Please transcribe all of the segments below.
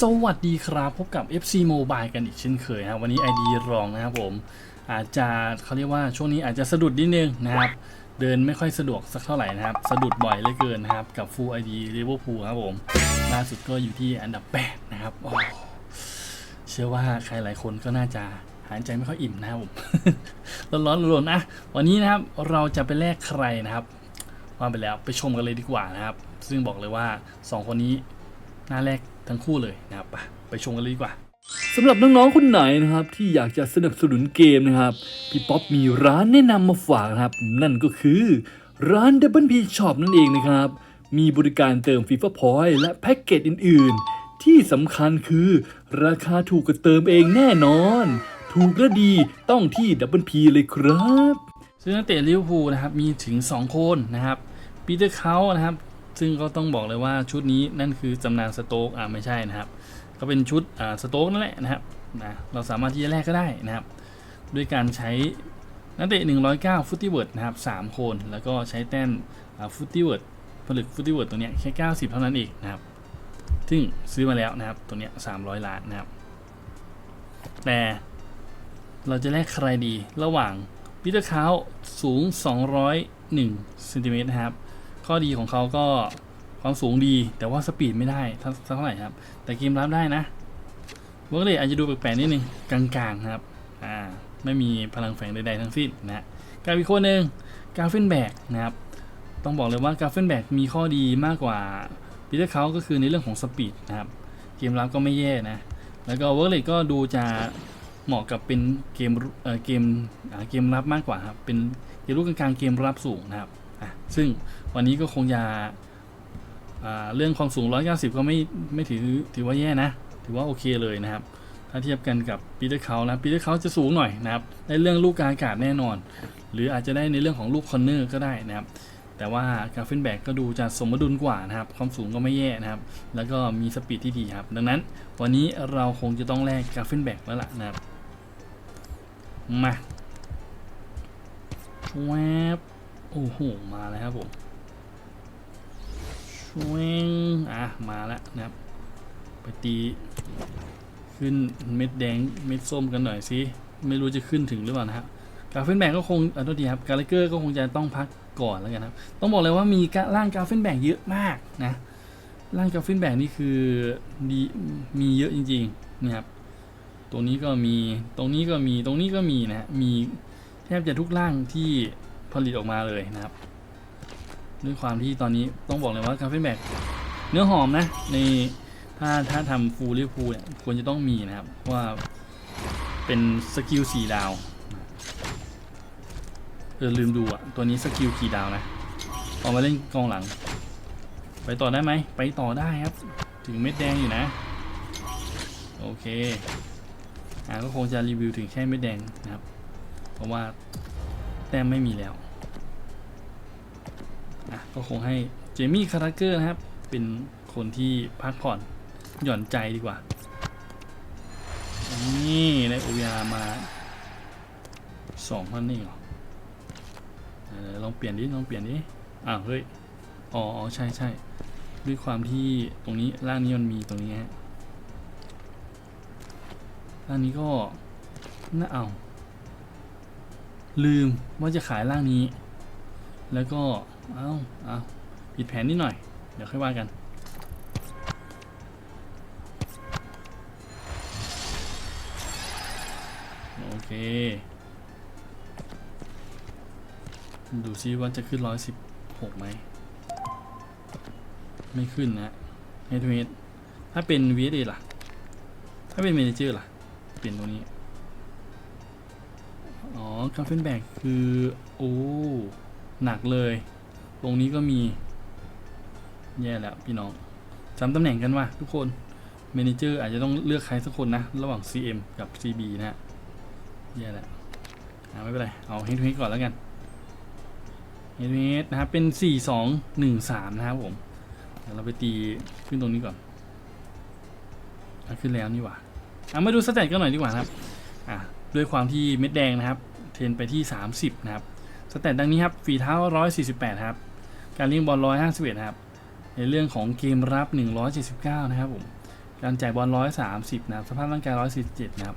สวัสดีครับ พบกับ FC Mobile กันอีกเช่นเคยครับวันนี้ ID รองนะครับผม อาจจะเขาเรียกว่าช่วงนี้อาจจะสะดุดนิดนึงนะครับ เดินไม่ค่อยสะดวกสักเท่าไหร่นะครับ สะดุดบ่อยเหลือเกินนะครับ กับ Full ID Liverpool ครับผม ล่าสุดก็อยู่ที่อันดับ 8 นะครับเชื่อว่าใครหลายคนก็น่าจะหายใจไม่ค่อยอิ่มนะครับผมร้อนๆร้อนๆนะวันนี้นะครับเราจะไปแลกใครนะครับว่าไปแล้วไปชมกันเลยดีกว่านะครับ ซึ่งบอกเลยว่าสองคนนี้น้าแรก ทั้งคู่เลยนะครับไปไปชมกันเลยดีกว่าสำหรับน้องๆคนไหนนะครับที่อยากจะสนับสนุนเกมนะครับพี่ป๊อปมีร้านแนะนำมาฝากนะครับ นั่นก็คือร้าน Double P Shop นั่นเองนะครับ มีบริการเติม FIFA Point และแพ็กเกจอื่น ๆ ที่สำคัญคือราคาถูกกว่าเติมเองแน่นอน ถูกและดีต้องที่ Double P เลยครับ ซึ่งนักเตะลิเวอร์พูลนะครับมีถึง 2 คนนะครับปีเตอร์เขานะครับ ซึ่งก็ต้องบอกเลยว่าชุดนี้นั่นคือตำนานสโต๊กอ่าไม่ใช่นะครับ ก็เป็นชุดอ่าสโต๊กนั่นแหละนะครับนะเราสามารถที่จะแลกก็ได้นะครับ ด้วยการใช้นักเตะ109 ฟุตตี้เวิร์ดนะครับ3คน แล้วก็ใช้แต้มฟุตตี้เวิร์ดผลึกฟุตตี้เวิร์ดตัวเนี้ยแค่ 90 เท่านั้นเองนะครับ ซึ่งซื้อมาแล้วนะครับ ตัวเนี้ย300 ล้านนะครับ แต่เราจะแลกใครดีระหว่างปีเตอร์คาวสูง 201เซนติเมตรนะครับ ข้อดีของเขาก็ความสูงดี แต่ว่าสปีดไม่ได้เท่าเท่าไหร่ครับ แต่เกมรับได้นะเวิร์กเลยอาจจะดูแปลกๆนิดนึงกลางๆนะครับอ่าไม่มีพลังแฝงใดๆทั้งสิ้นนะกับอีกคนหนึ่งกาเฟนแบกนะครับต้องบอกเลยว่ากาเฟนแบกมีข้อดีมากกว่าปีเตอร์เขาก็คือในเรื่องของสปีดนะครับเกมรับก็ไม่แย่นะแล้วก็เวิร์กเลก็ดูจะเหมาะกับเป็นเกมเอ่อเกมเกมรับมากกว่าครับเป็นเกมรุกกลางๆเกมรับสูงนะครับ ซึ่งวันนี้ก็คงจะอ่าเรื่องความสูง 190 ก็ไม่ไม่ถือถือว่าแย่นะ ถือว่าโอเคเลยนะครับ ถ้าเทียบกันกับปีเตอร์เขานะปีเตอร์เขาจะสูงหน่อยนะครับ ในเรื่องลูกกลางอากาศแน่นอน หรืออาจจะได้ในเรื่องของลูกคอนเนอร์ก็ได้นะครับ แต่ว่ากาเฟนแบกก็ดูจะสมดุลกว่านะครับ ความสูงก็ไม่แย่นะครับ แล้วก็มีสปีดที่ดีครับ ดังนั้นวันนี้เราคงจะต้องแลกกาเฟนแบกแล้วล่ะนะครับ มาแวบ โอ้โห มาแล้วครับผมชวงอะ มาแล้วนะครับ ไปตี ขึ้นเม็ดแดงเม็ดส้มกันหน่อยสิไม่รู้จะขึ้นถึงหรือเปล่านะครับกาเฟนแบกก็คงออโทษทีครับกาเลเกอร์ก็คงจะต้องพักก่อนแล้วกันครับ ต้องบอกเลยว่ามีกะร่างกาเฟนแบกเยอะมากนะร่างกาเฟนแบกนี่คือดีมีเยอะจริงๆนะครับตรงนี้ก็มีตรงนี้ก็มีตรงนี้ก็มีนะฮะมีแทบจะทุกร่างที่ ผลิตออกมาเลยนะครับ ด้วยความที่ตอนนี้ต้องบอกเลยว่ากาเฟนแบกเนื้อหอมนะ ในถ้าถ้าทำฟูลลิฟูเนี่ยควรจะต้องมีนะครับว่าเป็นสกิลสี่ดาวเออลืมดูอะ ตัวนี้สกิลกี่ดาวนะเอามาเล่นกองหลัง ไปต่อได้ไหม ไปต่อได้ครับ ถึงเม็ดแดงอยู่นะ โอเคอ่าก็คงจะรีวิวถึงแค่เม็ดแดงนะครับ เพราะว่าแต้มไม่มีแล้ว อะก็คงให้เจมี่คาราเกอร์นะครับ เป็นคนที่พักผ่อนหย่อนใจดีกว่า นี่ได้โอยามาสองพันนี่เหรอลองเปลี่ยนดิ ลองเปลี่ยนดิ อ้าว เฮ้ย อ๋ออ๋อใช่ใช่ด้วยความที่ตรงนี้ร่างนี้มันมีตรงนี้ฮะร่างนี้ก็ น่าเอา ลืมว่าจะขายร่างนี้ แล้วก็ เอาเอาผิดแผนนิดหน่อย เดี๋ยวค่อยว่ากันโอเค ดูซิว่าจะขึ้นร้อยสิบหกไหม ไม่ขึ้นนะเฮดเฮดถ้าเป็น VSA ล่ะ ถ้าเป็นเมเนเจอร์ล่ะ เปลี่ยนตรงนี้ อ๋อกาเฟนแบกคือ โอ้ หนักเลย ตรงนี้ก็มีแย่แล้วพี่น้องจำตำแหน่งกันว่าทุกคนเมนเจอร์อาจจะต้องเลือกใครสักคนนะ ระหว่าง CM กับ CB นะฮะแย่แล้วอ่าไม่เป็นไร เอาเฮดเฮดก่อนแล้วกันเฮดเฮดนะครับเป็น 4 2 1 3 นะครับผมเดี๋ยวเราไปตีขึ้นตรงนี้ก่อนอขึ้นแล้วนี่หว่าอะมาดูสเตตกันหน่อยดีกว่านะครับอะด้วยความที่เม็ดแดงนะครับ เทรนไปที่ 30 นะครับสเตตดังนี้ครับ ฝีเท้า 148 ครับ การเลี้ยงบอล151ครับ ในเรื่องของเกมรับ179นะครับผม การจ่ายบอลร้อยสามสิบนะครับสภาพร่างกายร้อยสี่เจ็ดนะครับ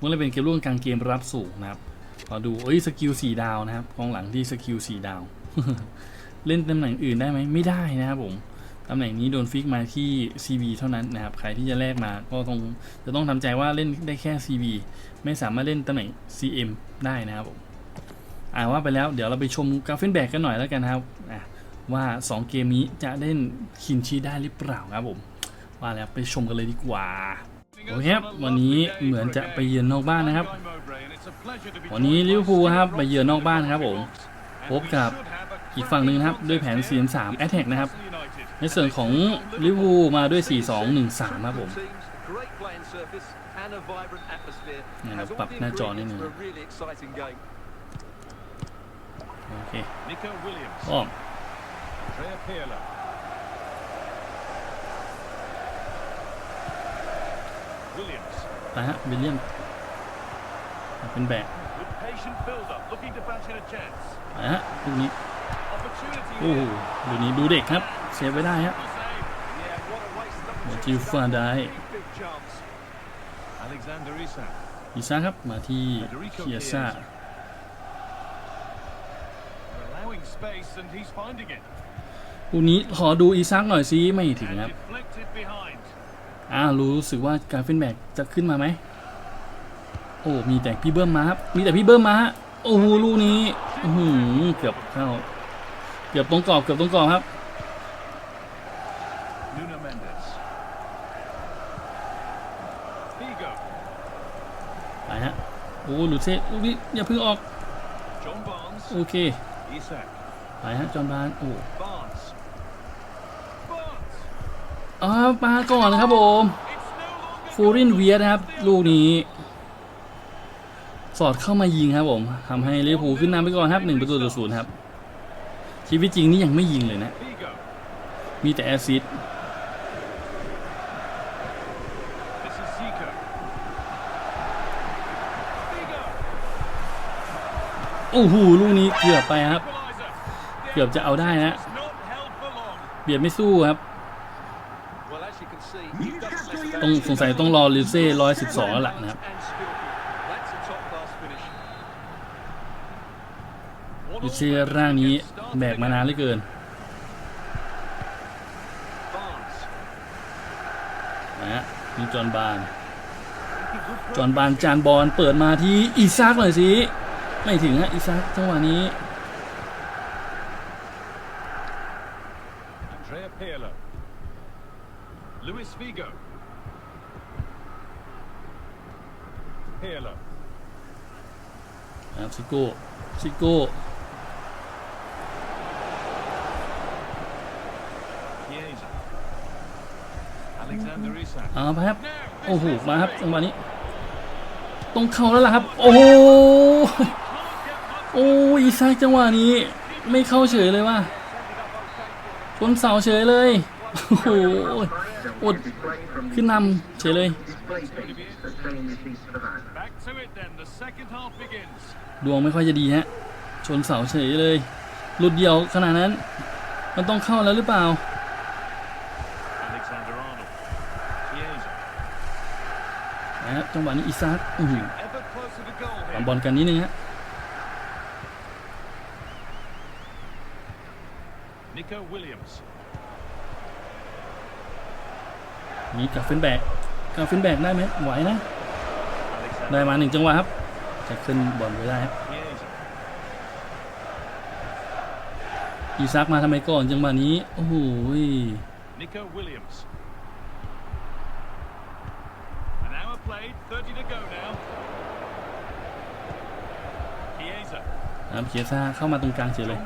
มันเลยเป็นเกมร่วมกลางเกมรับสูงนะครับพอดูเอ้ยสกิลสี่ดาวนะครับกองหลังที่สกิลสี่ดาว เล่นตำแหน่งอื่นได้ไหมไม่ได้นะครับผมตำแหน่งนี้โดนฟิกมาที่ CB เท่านั้นนะครับ ใครที่จะแลกมาก็ต้องจะต้องทำใจว่าเล่นได้แค่ CB ไม่สามารถเล่นตำแหน่ง CM ได้นะครับผม อ่าว่าไปแล้วเดี๋ยวเราไปชมกราฟเฟนแบกกันหน่อยแล้วกันนะครับอะว่า 2 เกมนี้จะเล่นคินชีได้หรือเปล่าครับผมว่าแล้วไปชมกันเลยดีกว่าโอเคครับวันนี้เหมือนจะไปเยือนนอกบ้านนะครับ วันนี้ลิเวอร์พูลครับไปเยือนนอกบ้านครับผมพบกับอีกฝั่งหนึ่งนะครับด้วยแผน 4-3 a t t a c k นะครับในส่วนของลิเวอร์พูลมาด้วย 4-2-1-3ครับผมเนี่ยเราปรับหน้าจอนิดนึง โอเค Nico Williams, อ้อม Andrea Pirlo, Williams ไปฮะวิลเลียมเป็นแบก with patient build-up, looking to bash in a chance. ไปฮะลูกนี้ Opportunity โอ้โห here. ดูนี้ดูเด็กครับเซฟไว้ได้ฮะ The save. Yeah, what a waste of หัว opportunity. จิวฟาได้ Big, big chance. Alexander Isak, อีซ่าครับมาที่เคียซ่า ลูกนี้ขอดูอีซักหน่อยซิไม่ถึง And ครับ deflected behind. อ่ารู้สึกว่าการเฟนแบกจะขึ้นมาไหมโอ้มีแต่พี่เบิ้มมาครับมีแต่พี่เบิ้มมาฮะโอ้โหลูกนี้อื้อหือเกือบเข้าเกือบตรงกรอบเกือบตรงกรอบครับ Nuno Mendes. Figo, ไปฮะโอ้หลุดเซลูกนี้อย่าเพิ่งออก John Barnes, โอเค Isak, ไปฮะจอห์นบานโอ้อามาก่อนนะครับผมฟูรินเวียนะครับ ลูกนี้ สอดเข้ามายิงครับผมทำให้ลิเวอร์พูลขึ้นนำไปก่อนครับหนึ่งประตูต่อศูนย์ครับ ชีวิตจริงนี่ยังไม่ยิงเลยนะ มีแต่แอซิสต์ This is Zico. Figo. โอ้โหลูกนี้เกือบไปครับ เกือบจะเอาได้นะ เบียดไม่สู้ครับ ต้องสงสัยต้องรอลิเซ่ร้อยสิบสองแล้วล่ะนะครับลิเซ่ร่างนี้แบกมานานเหลือเกินนะฮะมีจอนบาน จอนบานจานบอลเปิดมาที่อีซักหน่อยสิ ไม่ถึงฮะอีซักจังหวะนี้ Andrea Pirlo. Luis Figo. Pirlo. นะครับซิโก้ซิโก้ Chiesa. Alexander Isak. เอาไปครับ Now, โอ้โห this is มาครับ the จังหวะนี้ต้องเข้าแล้วล่ะครับ โอ้โหโอ้ยอีซักจังหวะนี้ ไม่เข้าเฉยเลยว่ะชนเสาเฉยเลย โอ้โหอดขึ้นนำเฉยเลย Back to it then. The second half begins. ดวงไม่ค่อยจะดีฮะ ชนเสาเฉยเลย หลุดเดียวขนาดนั้น มันต้องเข้าแล้วหรือเปล่า Alexander Arnold. Chiesa. นะครับจังหวะนี้อีซักอื้อหือ Ever closer to goal วาง here. บอลกันนิดนึงฮะ Nico Williams. มี กับเฟนแบกกับเฟนแบกได้ไหมไหวนะ Alexander ได้มาหนึ่งจังหวะครับ จะขึ้นบอลไปได้ครับ Chiesa. อีซักมาทำไมก่อนจังหวะนี้ โอ้โห Nico Williams. An hour played, 30 to go now. Chiesa. นะครับเคียซ่าเข้ามาตรงกลางเฉยเลย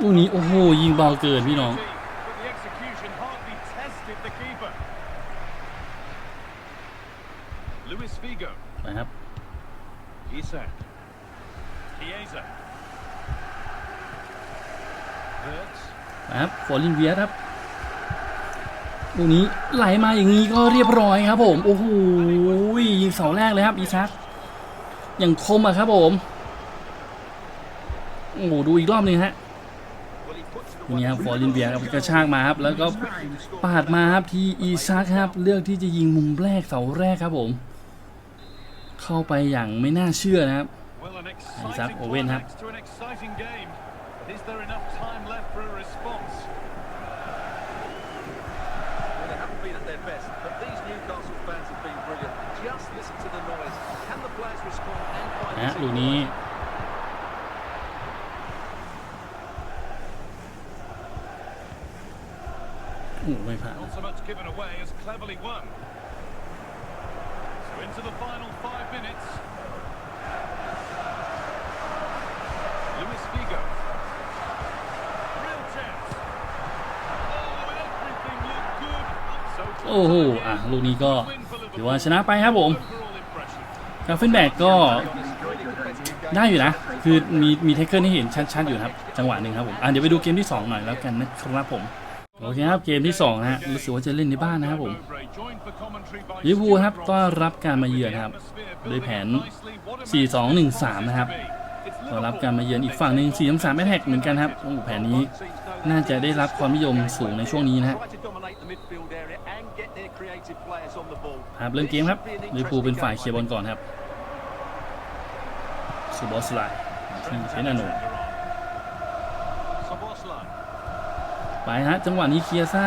ลูกนี้โอ้โหยิงเบาเกินพี่น้องนะครับนะครับฟอร์ลินเวียครับลูกนี้ไหลมาอย่างนี้ก็เรียบร้อยครับผม โอ้โหยิงเสาแรกเลยครับอีซักอย่างคมอะครับผม โอ้โหดูอีกรอบหนึงฮะ he puts it ที away. นี้ครับฟอร์ลินเบียครับกระชากมาครับแล้วก็ปาดมาครับที่อีซักครับ เลือกที่จะยิงมุมแรกเสาแรกครับผม เข้าไปอย่างไม่น่าเชื่อนะครับ Well, an Isaac exciting Owen, huh? climax to an exciting game. But is there enough time โอ้ไม่ผ่าน Not so much given away as cleverly won. So into the final five minutes. Luis Figo. Real chance. Oh, and everything looked good. So โอ้โห อะ ลูกนี้ก็ win for ถือ Liverpool. ว่าชนะไปครับผม Overall impression. กราฟินแบกก็ Really competitive game. ได้อยู่นะ คือมีมีเทคเกอร์ให้เห็นชัดๆอยู่นะครับ จังหวะหนึ่งครับผม อะเดี๋ยวไปดูเกมที่ 2 หน่อยแล้วกันนะครับผม โอเคครับเกมที่2นะฮะรู้สึกว่าจะเล่นในบ้านนะครับผมลิเวอร์พูลครับต้อนรับการมาเยือนครับโดยแผน 4-2-1-3 นะครับต้อนรับการมาเยือนอีกฝั่งหนึ่ง4-3-3แอทแทกเหมือนกันครับโอ้แผนนี้น่าจะได้รับความนิยมสูงในช่วงนี้นะฮะครับเริ่มเกมครับลิเวอร์พูลเป็นฝ่ายเคลียร์บอลก่อนครับซูบอสไลน์ที่เชนาโน ไปฮะจังหวะนี้เคียซ่า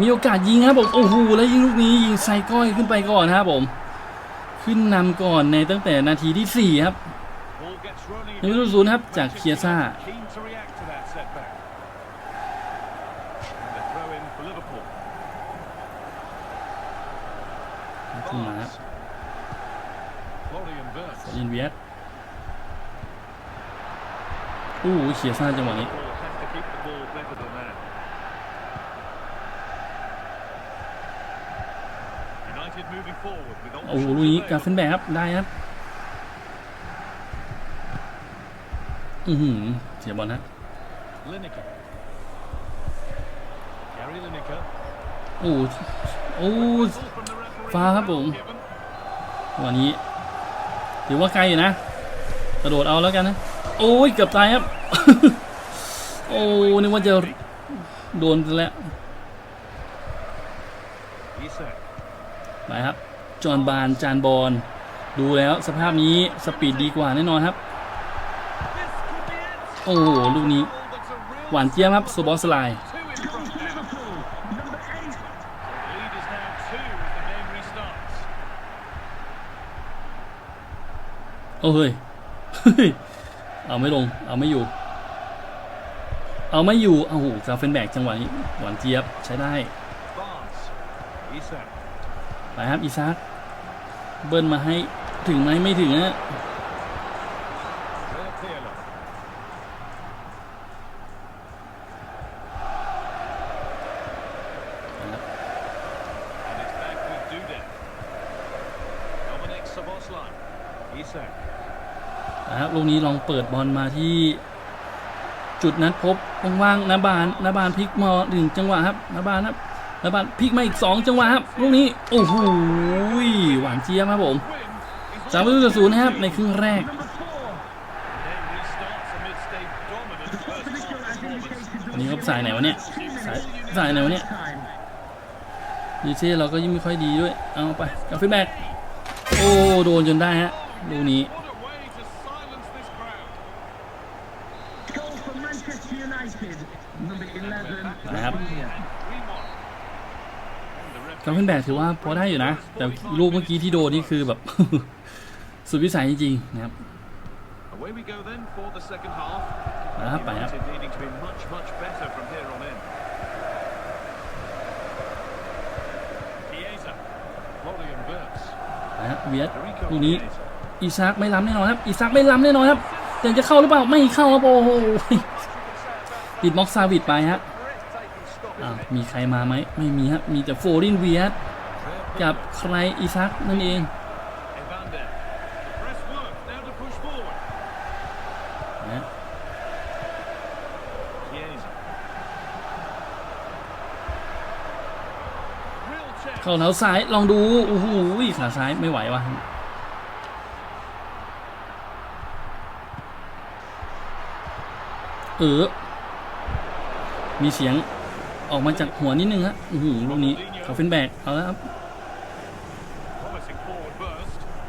มีโอกาสยิงครับผมโอ้โหแล้วยิงลูกนี้ยิงใส่ก้อยขึ้นไปก่อนนะครับผม ขึ้นนำก่อนในตั้งแต่นาทีที่ 4 ครับ Ball gets running หนึ่งศูนย์ครับจากเคียซ่าขึ้นมาครับยินเวียสอู้หูเคียซ่าจังหวะนี้ โอ้โหลูกนี้กาเฟนแบกครับ ได้ครับ อือหือเสียบอลฮะ Lineker. Gary Lineker. โอ้โหโอ้โห Ball from the referee. ฟ้าครับผม Given. วันนี้ถือว่าไกลอยู่นะ กระโดดเอาแล้วกันนะ โอ้ย เกือบตายครับ โอ้นึกว่าจะโดนไปแล้ว Isak. ไปครับ จอห์นบานจานบอลดูแล้วสภาพนี้สปีดดีกว่าแน่นอนครับ โอ้โหลูกนี้ หวานเจี๊ยบครับโซบอสไลโอ้เฮ้ย เอาไม่ลง เอาไม่อยู่ เอาไม่อยู่ เอาโหกาเฟนแบกจังหวะนี้ หวานเจี๊ยบใช้ได้ ไปครับอีซักเบิ้ลมาให้ถึงไหมไม่ถึงนะนะครับลูกนี้ลองเปิดบอลมาที่จุดนัดพบว่างๆนาบานนาบานพลิกมาหนึ่งจังหวะครับนาบานครับ นาบานพลิกมาอีกสองจังหวะครับลูกนี้โอ้โหหวานเจี๊ยบครับผมสามประตูต่อศูนย์นะครับในครึ่งแรกอันนี้เขาสายไหนวะเนี่ยสายสายไหนวะเนี่ยดีเซ่เราก็ยิ่งไม่ค่อยดีด้วย เอาไปกาแฟแบกโอ้โดนจนได้ฮะลูกนี้ the กาแฟแบกถือว่าพอได้อยู่นะ แต่ลูกเมื่อกี้ที่โดนนี่คือแบบ สุดวิสัยจริงๆนะครับนะครับไปครับนะครับเวียดลูกนี้อีซักไม่ล้ำแน่นอนครับอีซักไม่ล้ำแน่นอนครับแต่จะเข้าหรือเปล่าไม่เข้าครับโอ้โหติดม็อกซาวิดไปฮะ มีใครมาไหมไม่มีครับมีแต่โฟรินเวียสกับใครอีซักนั่นเองเข้าเท้าซ้ายลองดูโอ้โหขาซ้ายไม่ไหวว่ะเออมีเสียง ออกมาจากหัวนิดนึงฮะอื้อหือลูกนี้เขาเฟนแบกเอาแล้วครับ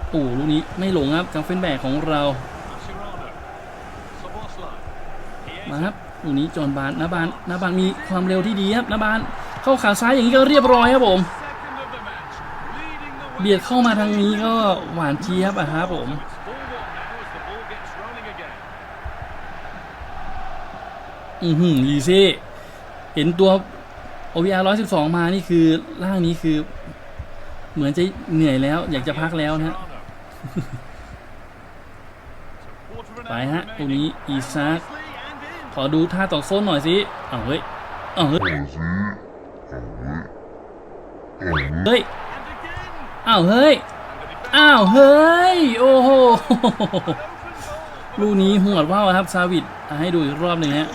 โอ้โอ้ลูกนี้ไม่หลงครับกาเฟนแบกของเรามาครับลูกนี้จอห์นบานนาบานนาบานมีความเร็วที่ดีครับนาบานเข้าขาซ้ายอย่างนี้ก็เรียบร้อยครับผมเบียดเข้ามาทางนี้ก็หวานเจี๊ยบอะครับผมอือหือลีเซ่ เห็นตัว OVR 112 มานี่คือร่างนี้คือ เหมือนจะเหนื่อยแล้ว อยากจะพักแล้วนะฮะไปฮะตรงนี้อีซักขอดูท่าต่อโซนหน่อยสิอ้าวเฮ้ยอ้าวเฮ้ยเฮ้ยอ้าวเฮ้ยอ้าวเฮ้ยโอ้โหลูกนี้หัวดว่าวครับซาวิดให้ดูอีกรอบหนึ่งฮะ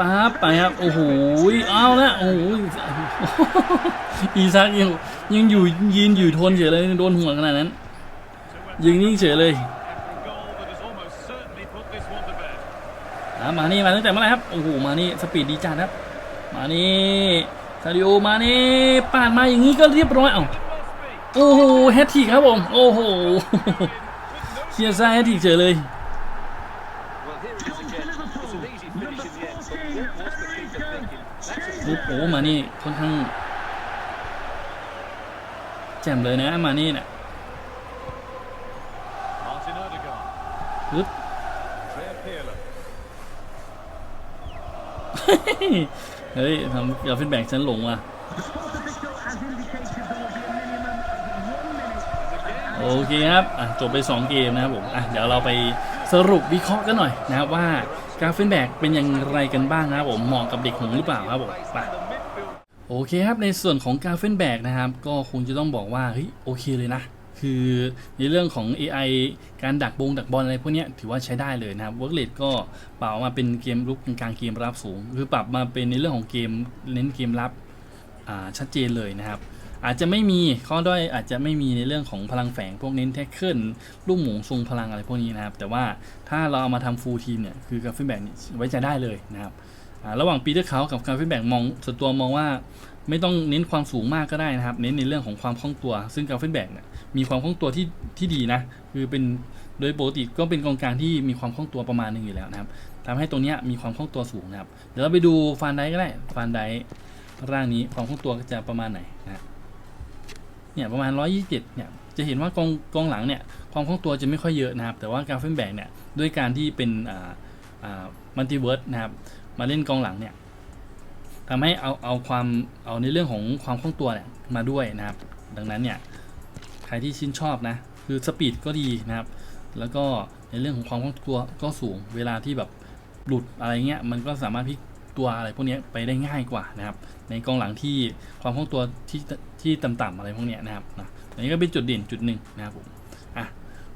ปั๊บไปครับโอ้โหเอาละโอ้โหอีซักยังยังอยู่ยืนอยู่ทนเฉยเลยโดนหัวขนาดนั้น ยิงนิ่งเฉยเลยมานี่มาตั้งแต่เมื่อไหร่ครับโอ้โหมานี่สปีดดีจัดครับ มานี่ซาดิโอมานี่ปาดมาอย่างนี้ก็เรียบร้อยเอ้าโอ้โหแฮตทิกครับผมโอ้โหเชียร์ซ่าแฮตทิกเฉยเลย That's a โอ้โหมานี่ค่อนข้างแจ่มเลยนะมานี่เนี่ย Martin Odegaard. ปึ๊บ Trey Pirlo. เฮ้ยทำอย่าฟีดแบ็กฉันหลงว่ะ The sport official has indicated there will be a minimum of one minute โอเคครับอะจบไป 2 เกมนะครับผมอะเดี๋ยวเราไปสรุปวิเคราะห์กันหน่อยนะครับว่า การฟีดแบ็กเป็นอย่างไรกันบ้างนะครับผมเหมาะกับเด็กหงส์หรือเปล่าครับผมไปโอเคครับในส่วนของการเฟนแบกนะครับ ก็คงจะต้องบอกว่าเฮ้ยโอเคเลยนะคือในเรื่องของ AI การดักบงดักบอลอะไรพวกนี้ถือว่าใช้ได้เลยนะครับเวิร์กเลดก็ปรับมาเป็นเกมรุกกลางเกมรับสูง คือปรับมาเป็นในเรื่องของเกมเน้นเกมรับชัดเจนเลยนะครับ อาจจะไม่มีข้อด้อยอาจจะไม่มีในเรื่องของพลังแฝงพวกเน้นแท็กเกิลลูกหมูทรงพลังอะไรพวกนี้นะครับ แต่ว่าถ้าเราเอามาทำฟูลทีมเนี่ยคือกราฟิแบกนี่ไว้ใจได้เลยนะครับระหว่างปีเตอร์เขากับกราฟิแบกมองส่วนตัวมองว่าไม่ต้องเน้นความสูงมากก็ได้นะครับ เน้นในเรื่องของความคล่องตัว ซึ่งกราฟิแบกเนี่ยมีความคล่องตัวที่ที่ดีนะ คือเป็นโดยปกติก็เป็นกองกลางที่มีความคล่องตัวประมาณหนึงอยู่แล้วนะครับทำให้ตรงนี้มีความคล่องตัวสูงนะครับ เดี๋ยวเราไปดูฟานไดก็ได้ฟานไดร่างนี้ความคล่องตัวจะประมาณไหนนะครับ เนี่ยประมาณ 127 เนี่ยจะเห็นว่ากองกองหลังเนี่ยความคล่องตัวจะไม่ค่อยเยอะนะครับ แต่ว่ากราฟิกแบกเนี่ยด้วยการที่เป็นอ่าอ่ามัลติเวิร์สนะครับมาเล่นกองหลังเนี่ยทำให้เอาเอาความเอาในเรื่องของความคล่องตัวเนี่ยมาด้วยนะครับ ดังนั้นเนี่ยใครที่ชื่นชอบนะคือสปีดก็ดีนะครับ แล้วก็ในเรื่องของความคล่องตัวก็สูง เวลาที่แบบหลุดอะไรเงี้ยมันก็สามารถพลิก ตัวอะไรพวกนี้ไปได้ง่ายกว่านะครับ ในกองหลังที่ความคล่องตัวที่ที่ต่ำๆอะไรพวกนี้นะครับนะอันนี้ก็เป็นจุดเด่นจุดหนึ่งนะครับผมอะ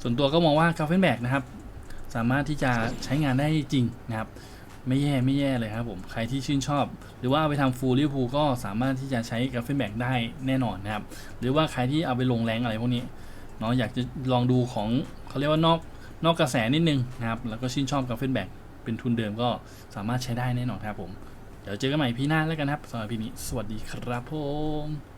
ส่วนตัวก็มองว่ากาเฟนแบกนะครับ สามารถที่จะใช้งานได้จริงนะครับ ไม่แย่ไม่แย่เลยครับผมใครที่ชื่นชอบ หรือว่าเอาไปทำฟูลลิเวอร์พูลก็สามารถที่จะใช้กราฟิกแบกได้แน่นอนนะครับ หรือว่าใครที่เอาไปลงแรงอะไรพวกนี้เนาะอยากจะลองดูของเขาเรียกว่านอกนอกกระแสนิดนึงนะครับ แล้วก็ชื่นชอบกราฟิกแบก เป็นทุนเดิมก็สามารถใช้ได้แน่นอนครับผม เดี๋ยวเจอกันใหม่พี่หน้าแล้วกันครับสำหรับพี่นี้ สวัสดีครับผม